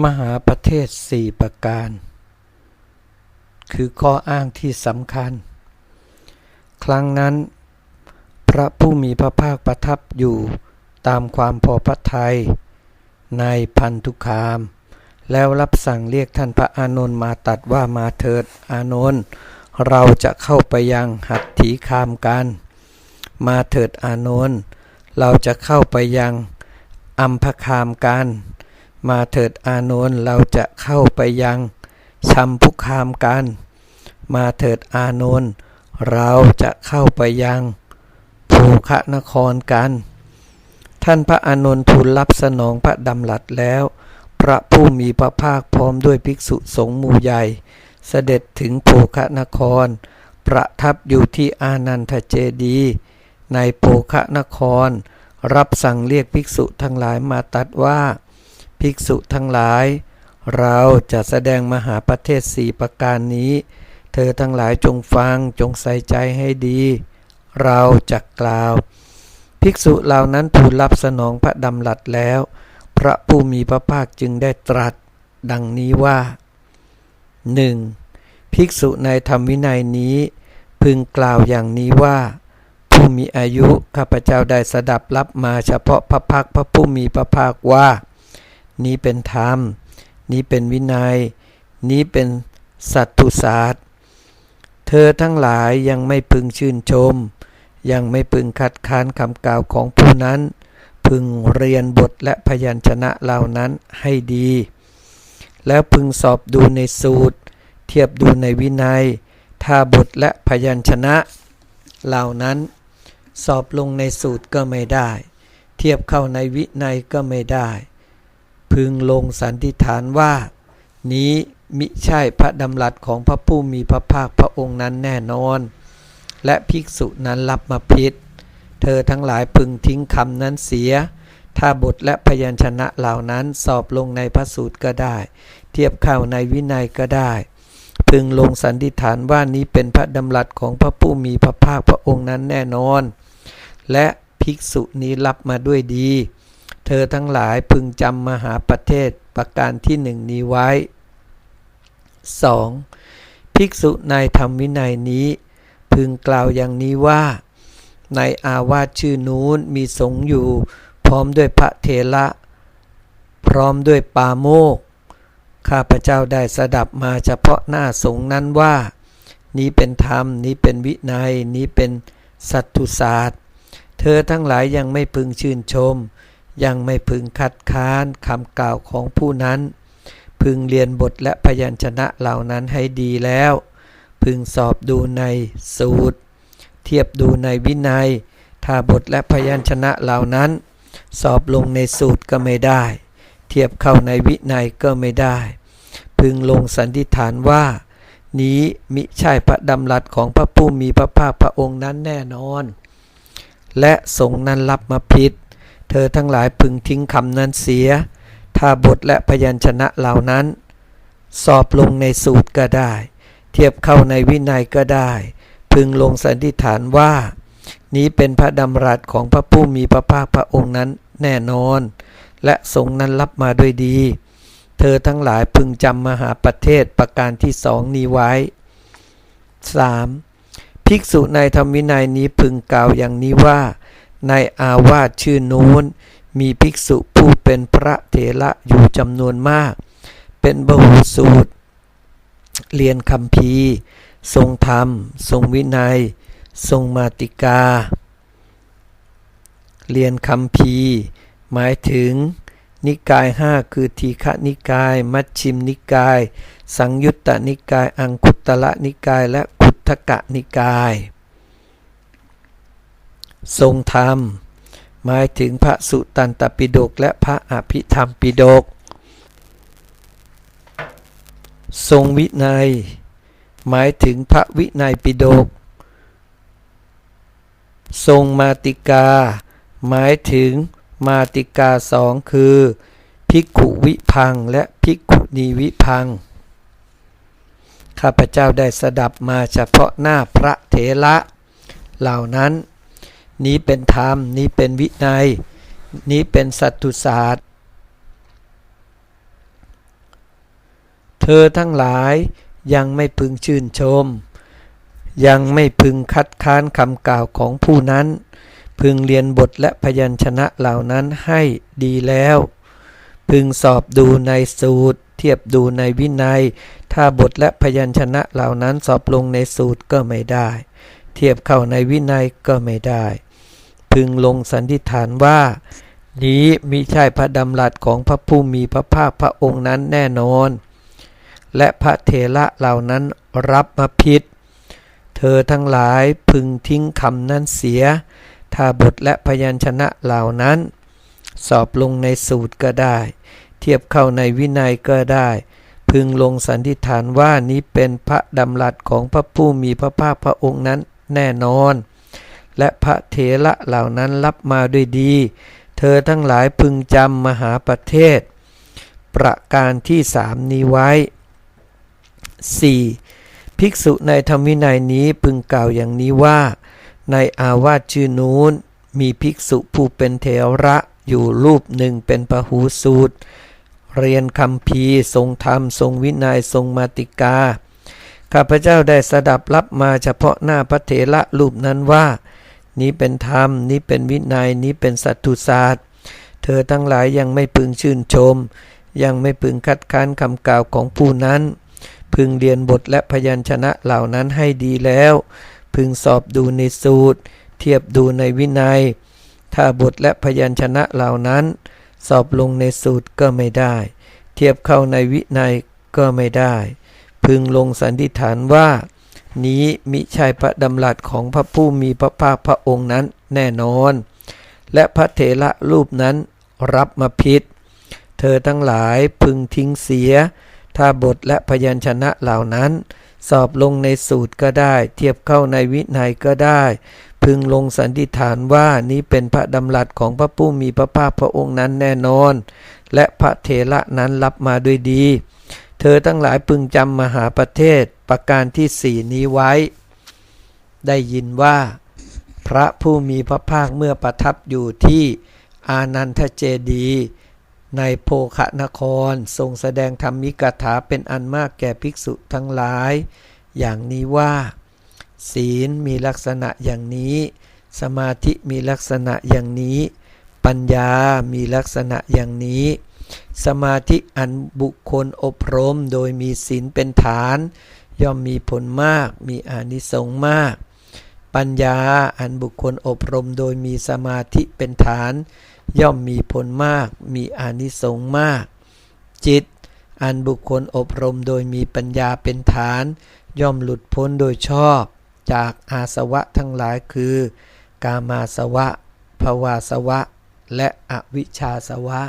มหาประเทศสี่ประการ คือข้ออ้างที่สำคัญ ครั้งนั้น พระผู้มีพระภาคประทับอยู่ตามความพอพระทัยในพันธุคาม แล้วรับสั่งเรียกท่านพระอานนท์มาตัดว่ามาเถิดอานนท์เราจะเข้าไปยังหัตถีคามกัน มาเถิดอานนท์เราจะเข้าไปยังอัมพคามกัน มาเถิดอานนท์เราจะเข้าไปยังชัมพุคามกัน มาเถิดอานนท์เราจะเข้าไปยังภูคะนครกัน ท่านพระอานนท์ทูลรับสนองพระดำรัสแล้ว พระผู้มีพระภาคพร้อมด้วยภิกษุสงฆ์หมู่ใหญ่ เสด็จถึงโภคนคร ประทับอยู่ที่อานันทเจดี ในโภคนคร รับสั่งเรียกภิกษุทั้งหลายมาตัดว่า ภิกษุทั้งหลาย เราจะแสดงมหาประเทศสี่ประการนี้ เธอทั้งหลายจงฟังจงใส่ใจให้ดี เราจะกล่าว ภิกษุเหล่านั้นทูลรับสนองพระดำรัสแล้ว พระผู้มีพระภาคจึงได้ตรัส ดังนี้ว่า 1. ภิกษุในธรรมวินัยนี้ พึงกล่าวอย่างนี้ว่าผู้มีอายุข้าพเจ้าได้สดับรับมาเฉพาะพระพักพระผู้มีพระภาคว่า นี้เป็นธรรม นี้เป็นวินัย นี้เป็นสัตตุศาสตร์ เธอทั้งหลายยังไม่พึงชื่นชม ยังไม่พึงคัดค้านคำกล่าวของผู้นั้น พึงเรียนบทและพยัญชนะเหล่านั้นให้ดี แล้วพึงสอบดูในสูตร เทียบดูในวินัย ถ้าบทและพยัญชนะ เหล่านั้น สอบลงในสูตรก็ไม่ได้ เทียบเข้าในวินัยก็ไม่ได้ พึงลงสันติฐานว่า นี้มิใช่พระดำรัสของพระผู้มีพระภาคพระองค์นั้นแน่นอน และภิกษุนั้นรับมาพิษ เธอทั้งหลายพึงทิ้งคำนั้นเสีย ถ้าบทและพยัญชนะเหล่านั้นสอบลงในพระสูตรก็ได้ เทียบเข้าในวินัยก็ได้ พึงลงสันติฐานว่านี้เป็นพระดำรัสของพระผู้มีพระภาคพระองค์นั้นแน่นอน และภิกษุนี้รับมาด้วยดี เธอทั้งหลายพึงจำมหาประเทศประการที่หนึ่งนี้ไว้ 2. ภิกษุในธรรมวินัยนี้ พึงกล่าวอย่างนี้ว่า ในอาวาสชื่อนู้นมีสงฆ์อยู่ พร้อมด้วยพระเทระ พร้อมด้วยปาโมก ข้าพเจ้าได้สดับมาเฉพาะหน้าสงฆ์นั้นว่า นี้เป็นธรรม นี้เป็นวินัย นี้เป็นสัตตุศาสตร์ เธอทั้งหลายยังไม่พึงชื่นชม ยังไม่พึงคัดค้านคำกล่าวของผู้นั้น พึงเรียนบทและพยัญชนะเหล่านั้นให้ดีแล้ว พึงสอบดูในสูตร เทียบดูในวินัย ถ้าบทและพยัญชนะเหล่านั้น สอบลงในสูตรก็ไม่ได้ เทียบเข้าในวินัยก็ไม่ได้ พึงลงสันนิษฐานว่า นี้มิใช่พระดำรัสของพระผู้มีพระภาคพระองค์นั้นแน่นอน และสงนั้นรับมาผิด เธอทั้งหลายพึงทิ้งคำนั้นเสีย ถ้าบทและพยัญชนะเหล่านั้น สอบลงในสูตรก็ได้ เทียบเข้าในวินัยก็ได้ พึงลงสันนิษฐานว่า นี้เป็นพระดำรัสของพระผู้มีพระภาคพระองค์นั้นแน่นอน และสงนั้นรับมาด้วยดี เธอทั้งหลายพึงจำมหาประเทศประการที่สองนี้ไว้ 3. ภิกษุในธรรมวินัยนี้พึงกล่าวอย่างนี้ว่า ในอาวาสชื่อนู้น มีภิกษุผู้เป็นพระเถระอยู่จำนวนมาก เป็นบหูสูตร เรียนคำพีทรงธรรม ทรงวินัย ทรงมาติกา เรียนคำพีหมายถึงนิกายห้าคือทีฆนิกาย มัชชิมนิกาย สังยุตตนิกาย อังคุตระนิกาย และขุทกะนิกาย ทรงธรรม หมายถึงพระสุตันตปิฎกและพระอภิธรรมปิฎกทรงวินัย หมายถึงพระวินัยปิฎกทรงมาติกา หมายถึงมาติกาสองคือ ภิกขุวิพังและภิกขุนีวิพัง ข้าพเจ้าได้สดับมาเฉพาะหน้าพระเถระ เหล่านั้น นี้เป็นธรรม นี้เป็นวินัย นี้เป็นสัตตุศาสตร์ เธอทั้งหลายยังไม่พึงชื่นชม ยังไม่พึงคัดค้านคำกล่าวของผู้นั้น พึงเรียนบทและพยัญชนะเหล่านั้นให้ดีแล้ว พึงสอบดูในสูตร เทียบดูในวินัย ถ้าบทและพยัญชนะเหล่านั้นสอบลงในสูตรก็ไม่ได้ เทียบเข้าในวินัยก็ไม่ได้ พึงลงสันนิษฐานว่า นี้มิใช่พระดำรัสของพระผู้มีพระภาคพระองค์นั้นแน่นอน และพระเถระเหล่านั้นรับมาผิดเธอทั้งหลายพึงทิ้งคำนั้นเสียถ้าบทและพยัญชนะเหล่านั้น สอบลงในสูตรก็ได้ เทียบเข้าในวินัยก็ได้ พึงลงสันนิษฐานว่านี้เป็นพระดำรัสของพระผู้มีพระภาคพระองค์นั้นแน่นอน และพระเถระเหล่านั้นรับมาด้วยดี เธอทั้งหลายพึงจำมหาประเทศ ประการที่สามนี้ไว้ 4. ภิกษุในธรรมวินัยนี้พึงกล่าวอย่างนี้ว่า ในอาวาสชื่อนู้น มีภิกษุผู้เป็นเทระอยู่รูปหนึ่งเป็นปหูสูตร เรียนคำพีทรงธรรม ทรงวินัยทรงมาติกาข้าพเจ้าได้สดับรับมาเฉพาะหน้าพระเถระรูปนั้นว่า นี้เป็นธรรม นี้เป็นวินัย นี้เป็นสัตตุศาสตร์ เธอทั้งหลายยังไม่พึงชื่นชม ยังไม่พึงคัดค้านคำกล่าวของผู้นั้น พึงเรียนบทและพยัญชนะเหล่านั้นให้ดีแล้ว พึงสอบดูในสูตร เทียบดูในวินัย ถ้าบทและพยัญชนะเหล่านั้น สอบลงในสูตรก็ไม่ได้ เทียบเข้าในวินัยก็ไม่ได้ พึงลงสันนิษฐานว่า นี้มิใช่พระดำรัสของพระผู้มีพระภาคพระองค์นั้นแน่นอน และพระเถระรูปนั้นรับมาผิดเธอทั้งหลายพึงทิ้งเสีย ถ้าบทและพยัญชนะเหล่านั้น สอบลงในสูตรก็ได้ เทียบเข้าในวินัยก็ได้ พึงลงสันนิษฐานว่านี้เป็นพระดำรัสของพระผู้มีพระภาคพระองค์นั้นแน่นอน และพระเถระนั้นรับมาด้วยดี เธอทั้งหลายพึงจำมหาประเทศ ประการที่สี่นี้ไว้ ได้ยินว่า พระผู้มีพระภาคเมื่อประทับอยู่ที่อานันทเจดีในโภคนครทรงแสดงธรรมิกถาเป็นอันมากแก่ภิกษุทั้งหลาย อย่างนี้ว่า ศีลมีลักษณะอย่างนี้ สมาธิมีลักษณะอย่างนี้ ปัญญามีลักษณะอย่างนี้ สมาธิอันบุคคลอบรมโดยมีศีลเป็นฐาน ย่อมมีผลมาก มีอานิสงส์มาก ปัญญาอันบุคคลอบรมโดยมีสมาธิเป็นฐาน ย่อมมีผลมาก มีอานิสงส์มาก จิต อันบุคคลอบรมโดยมีปัญญาเป็นฐาน ย่อมหลุดพ้นโดยชอบ จากอาสวะทั้งหลายคือ กามาสวะภวาสวะ และอวิชชาสวะ